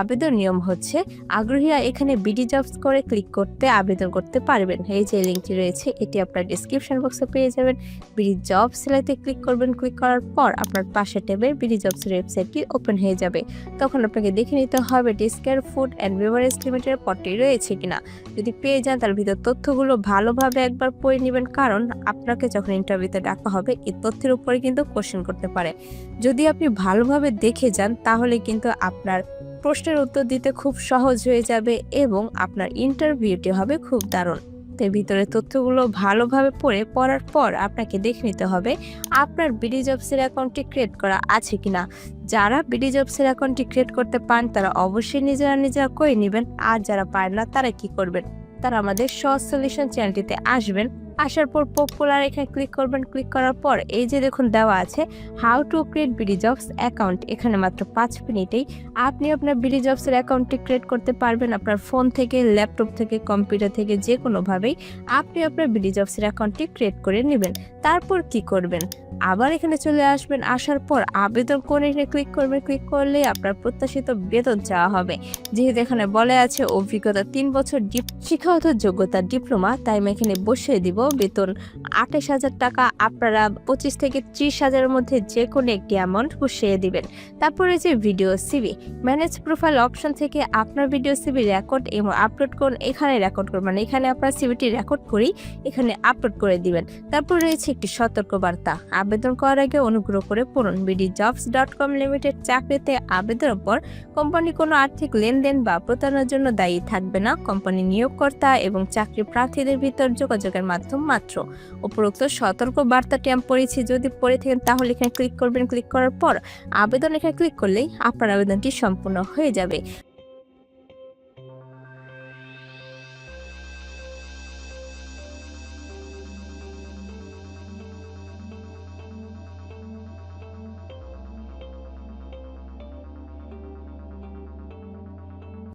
আবেদন নিয়ম হচ্ছে, আগ্রহীরা এখানে বিডি জবস করে ক্লিক করতে আবেদন করতে পারবেন। এই যে লিঙ্কটি রয়েছে, এটি আপনার ডিসক্রিপশন বক্সে পেয়ে যাবেন। বিডি জব সেলাইতে ক্লিক করবেন। ক্লিক করার পর আপনার পাশে ট্যাবে বিডি জবসের ওয়েবসাইটটি ওপেন হয়ে যাবে। তখন আপনাকে দেখে নিতে হবে ডিসকের ফুড অ্যান্ড বেভারেজ লিমিটেড পদটি রয়েছে কিনা। যদি পেয়ে যান, তার ভিতর তথ্যগুলো ভালোভাবে একবার পড়ে নেবেন। কারণ আপনাকে যখন ইন্টারভিউতে ডাকা হবে এই তথ্যের উপরে কিন্তু কোশ্চেন করতে পারে। যদি আপনি ভালোভাবে দেখে যান, তাহলে কিন্তু আপনার প্রশ্নের উত্তর দিতে খুব সহজ হয়ে যাবে এবং আপনার ইন্টারভিউটি হবে খুব দারুণ। তো এর ভিতরে তথ্যগুলো ভালোভাবে পড়ে, পড়ার পর আপনাকে দেখে নিতে হবে আপনার বিডি জবসের অ্যাকাউন্টটি ক্রিয়েট করা আছে কিনা। যারা বিডি জবসের অ্যাকাউন্টটি ক্রিয়েট করতে পান তারা অবশ্যই নিজেরা নিজেরা করে নেবেন। আর যারা পারেন না, তারা কি করবেন? তারা আমাদের সহজ সলিউশন চ্যানেলটিতে আসবেন। আসার পর পপুলার এখানে ক্লিক করবেন ক্লিক করার পর এই যে দেখুন দেওয়া আছে how to create BD jobs account এখানে মাত্র পাঁচ মিনিটেই আপনি আপনার বিডি জবসের অ্যাকাউন্টটি ক্রিয়েট করতে পারবেন আপনার ফোন থেকে ল্যাপটপ থেকে কম্পিউটার থেকে, যে কোনোভাবেই আপনি আপনার বিডি জবসের অ্যাকাউন্টটি ক্রিয়েট করে নেবেন। তারপর কি করবেন? আবার এখানে চলে আসবেন, আসার পর আবেদন করে এখানে ক্লিক করবেন। ক্লিক করলে আপনার প্রত্যাশিত বেতন চাওয়া হবে। যেহেতু এখানে বলে আছে অভিজ্ঞতা তিন বছর ডিপ শিক্ষাগত যোগ্যতা ডিপ্লোমা তাই আমি এখানে বসিয়ে দিব বেতন আঠাশ হাজার টাকা, আপনারা পঁচিশ থেকে ত্রিশ হাজারের মধ্যে যে কোনো একটি অ্যামাউন্ট বসিয়ে দিবেন। তারপরে যে video CV manage profile option থেকে আপনার ভিডিও সিবি রেকর্ড এবং আপলোড করুন, এখানে রেকর্ড করবেন মানে এখানে আপনার সিবিটি রেকর্ড করেই এখানে আপলোড করে দিবেন। তারপর রয়েছে একটি সতর্কবার্তা, আবেদন করার আগে অনুগ্রহ করে পড়ুন। BD jobs dot com limited চাকরিতে আবেদনের পর কোম্পানি কোনো আর্থিক লেনদেন বা প্রতারণার জন্য দায়ী থাকবে না। কোম্পানি নিয়োগকর্তা এবং চাকরি প্রার্থীদের ভিতর যোগাযোগের মাধ্যম মাত্র। উপরোক্ত সতর্ক বার্তাটি আমি পড়েছি, যদি পড়ে থাকেন তাহলে এখানে ক্লিক করবেন। ক্লিক করার পর আবেদন এখানে ক্লিক করলেই আপনার আবেদনটি সম্পূর্ণ হয়ে যাবে।